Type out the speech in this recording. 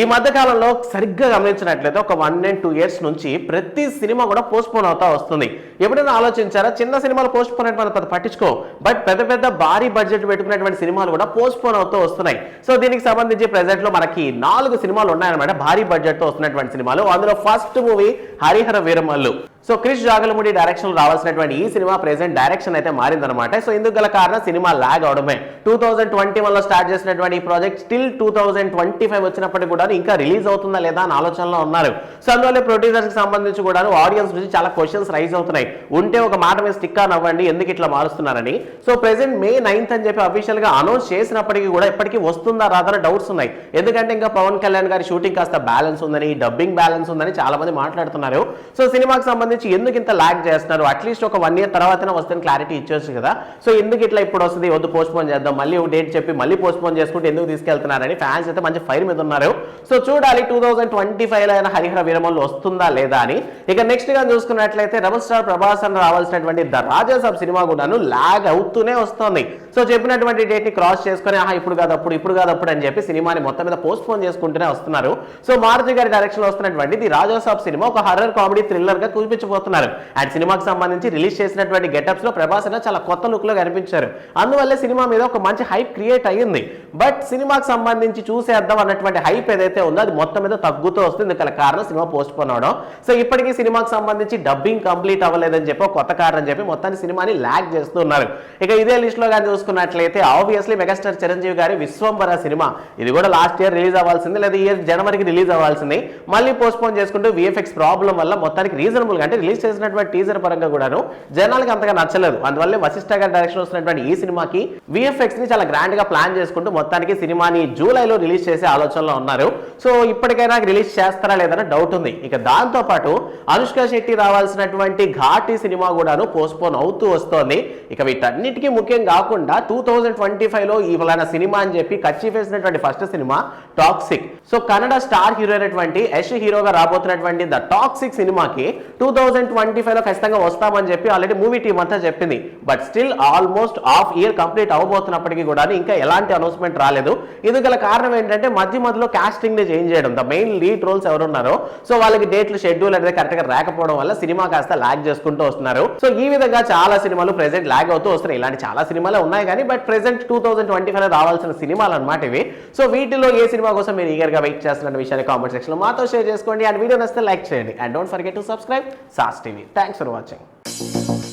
ఈ మధ్యకాలంలో సరిగ్గా గమనించినట్లయితే ఒక వన్ అండ్ టూ ఇయర్స్ నుంచి ప్రతి సినిమా కూడా పోస్ట్పోన్ అవుతా వస్తుంది. ఎప్పుడైనా ఆలోచించారా? చిన్న సినిమాలు పోస్ట్ పోన్ అంటే మనం పట్టించుకో. బట్ పెద్ద పెద్ద భారీ బడ్జెట్ పెట్టుకున్నటువంటి సినిమాలు కూడా పోస్ట్పోన్ అవుతూ వస్తున్నాయి. సో దీనికి సంబంధించి ప్రెసెంట్లో మనకి నాలుగు సినిమాలు ఉన్నాయన్నమాట. భారీ బడ్జెట్తో వస్తున్నటువంటి సినిమాలు. అందులో first movie Harihara Veeramallu. So Krish Jagarlamudi direction రావాల్సినటువంటి ఈ సినిమా ప్రెసెంట్ డైరెక్షన్ అయితే మారిందనమాట సో ఇందుకు గల కారణం సినిమా లాగ్ అవడమే. టూ థౌసండ్ ట్వంటీ వన్లో స్టార్ట్ చేసినటువంటి ఈ project still two thousand twenty five వచ్చినప్పటికీ కూడా ఇంకా రిలీజ్ అవుతుందా లేదా అని ఆలోచనలో ఉన్నారు. సో అందువల్ల ప్రొడ్యూసర్స్కి సంబంధించి కూడా ఆడియన్స్ నుంచి చాలా క్వశ్చన్స్ రైజ్ అవుతున్నాయి. ఉంటే ఒక మాట మీద స్టిక్ ఆన్ అవ్వండి ఎందుకు ఇట్లా మారుస్తున్నారని. సో ప్రెసెంట్ మే నైన్త్ అని చెప్పి అఫీషియల్గా అనౌన్స్ చేసినప్పటికీ కూడా ఇప్పటికీ వస్తుందా రాదని డౌట్స్ ఉన్నాయి. ఎందుకంటే ఇంకా పవన్ కళ్యాణ్ గారి షూటింగ్ కాస్త బ్యాలెన్స్ ఉందని డబ్బింగ్ బ్యాలెన్స్ ఉందని చాలా మంది మాట్లాడుతున్నారు. సో సినిమాకి సంబంధించి ఎందుకు ఇంత లాగ్ చేస్తున్నారు? అట్లీస్ట్ ఒక వన్ ఇయర్ తర్వాతనే వస్తుంది క్లారిటీ ఇచ్చేసి కదా. సో ఎందుకు ఇట్లా ఇప్పుడు వస్తుంది? వద్దు పోస్ట్పోన్ చేద్దాం. మళ్ళీ ఒక డేట్ చెప్పి మళ్ళీ పోస్ట్పోన్ చేసుకుంటే ఎందుకు తీసుకెళ్తున్నారని ఫ్యాన్స్ అయితే మంచి ఫైర్ మీద ఉన్నారు. సో చూడాలి టూ థౌసండ్ ట్వంటీ ఫైవ్లో అయినా హరిహర వీరమల్లు వస్తుందా లేదా అని. ఇక నెక్స్ట్గా చూసుకున్నట్లయితే రెబల్ స్టార్ ప్రభాస్ అని రావాల్సినటువంటి ద రాజాసాబ్ సినిమా కూడాను లాగ్ అవుతూనే వస్తుంది. సో చెప్పినటువంటి డేట్ని క్రాస్ చేసుకొని ఆహా ఇప్పుడు కాదు అప్పుడు ఇప్పుడు కాదు అప్పుడు అని చెప్పి సినిమాని మొత్తం మీద పోస్ట్ పోన్ చేసుకుంటూనే వస్తున్నారు. సో మారుతి గారి డైరెక్షన్ వస్తున్నటువంటి ది రాజాసాబ్ సినిమా ఒక హర్రర్ కామెడీ థ్రిల్లర్గా చూపించబోతున్నారు అండ్ సినిమాకి సంబంధించి రిలీజ్ చేసినటువంటి గెటప్స్లో ప్రభాస్ చాలా కొత్త లుక్లో కనిపించారు. అందువల్ల సినిమా మీద ఒక మంచి హైప్ క్రియేట్ అయ్యింది. బట్ సినిమాకి సంబంధించి చూసేద్దాం అన్నటువంటి హైప్ ఏదైతే ఉందో అది మొత్తం మీద తగ్గుతూ వస్తుంది. గల కారణం సినిమా పోస్ట్ పోన్ అవడం. సో ఇప్పటికీ సినిమాకి సంబంధించి డబ్బింగ్ కంప్లీట్ అవ్వలేదని చెప్పి కొత్త కారణం చెప్పి మొత్తాన్ని సినిమాని ల్యాగ్ చేస్తున్నారు ఇక ఇదే లిస్ట్లో కానీ చూసుకున్నట్లయితే ఆబ్వియస్లీ మెగాస్టార్ చిరంజీవి గారి విశ్వంబర సినిమా. ఇది కూడా లాస్ట్ ఇయర్ రిలీజ్ అవ్వాల్సింది లేదా ఇయర్ జనవరికి రిలీజ్ అవ్వాల్సింది. మళ్ళీ పోస్ట్పోన్ చేసుకుంటూ విఎఫ్ఎక్స్ ప్రాబ్లం వల్ల మొత్తానికి రీజనబుల్గా అంటే రిలీజ్ చేసినటువంటి టీజర్ పరంగా కూడాను జనాలకి అంతగా నచ్చలేదు. అందువల్ల వశిష్ఠ గారి డైరెక్షన్ వస్తున్నటువంటి ఈ సినిమాకి విఎఫ్ఎక్స్ని చాలా గ్రాండ్గా ప్లాన్ చేసుకుంటూ మొత్తానికి సినిమాని జూలైలో రిలీజ్ చేసే ఆలోచనలో ఉన్నారు. సో ఇప్పటికైనా రిలీజ్ చేస్తారా లేదన్న డౌట్ ఉంది. ఇక దాంతో పాటు అనుష్క శెట్టి రావాల్సినటువంటి ఘాటి సినిమా కూడాను పోస్ట్పోన్ అవుతూ వస్తోంది. ఇక వీటన్నిటికీ ముఖ్యం కాకుండా టూ థౌజండ్ ట్వంటీ ఫైవ్లో ఫలానా సినిమా అని చెప్పి ఖర్చు వేసినటువంటి first cinema toxic so Kannada star hero అయినటువంటి యష్ హీరోగా రాబోతున్నటువంటి ద టాక్సిక్ సినిమాకి టూ థౌజండ్ ట్వంటీ ఫైవ్లో ఖచ్చితంగా వస్తామని చెప్పి ఆల్రెడీ మూవీ టీం అంతా చెప్పింది. But still almost half year complete అవబోతున్నప్పటికీ కూడా ఇంకా ఎలాంటి అనౌన్స్మెంట్ రాలేదు. ఇది గల కారణం ఏంటంటే మధ్య మధ్యలో కాస్టింగ్ని చేంజ్ చేయడం. ద మెయిన్ లీడ్ రోల్స్ ఎవరున్నారో సో వాళ్ళకి డేట్లు షెడ్యూల్ అనేది కరెక్ట్గా రాకపోవడం వల్ల సినిమా కాస్త లాగ్ చేసుకుంటూ వస్తున్నారు. సో ఈ విధంగా చాలా సినిమాలు ప్రెసెంట్ లాగ్ అవుతూ వస్తున్నాయి. ఇలాంటి చాలా సినిమాలు ఉన్నాయి. ఉన్నాయి కానీ but present two thousand twenty five రావాల్సిన సినిమాలు అనమాట ఇవి. సో వీటిలో ఏ సినిమా కోసం మీరు ఈగర్గా వెయిట్ చేస్తున్న విషయాన్ని కామెంట్ సెక్షన్లో మాతో షేర్ చేసుకోండి. అండ్ వీడియో నచ్చితే లైక్ చేయండి. And don't forget to subscribe SAS TV thanks for watching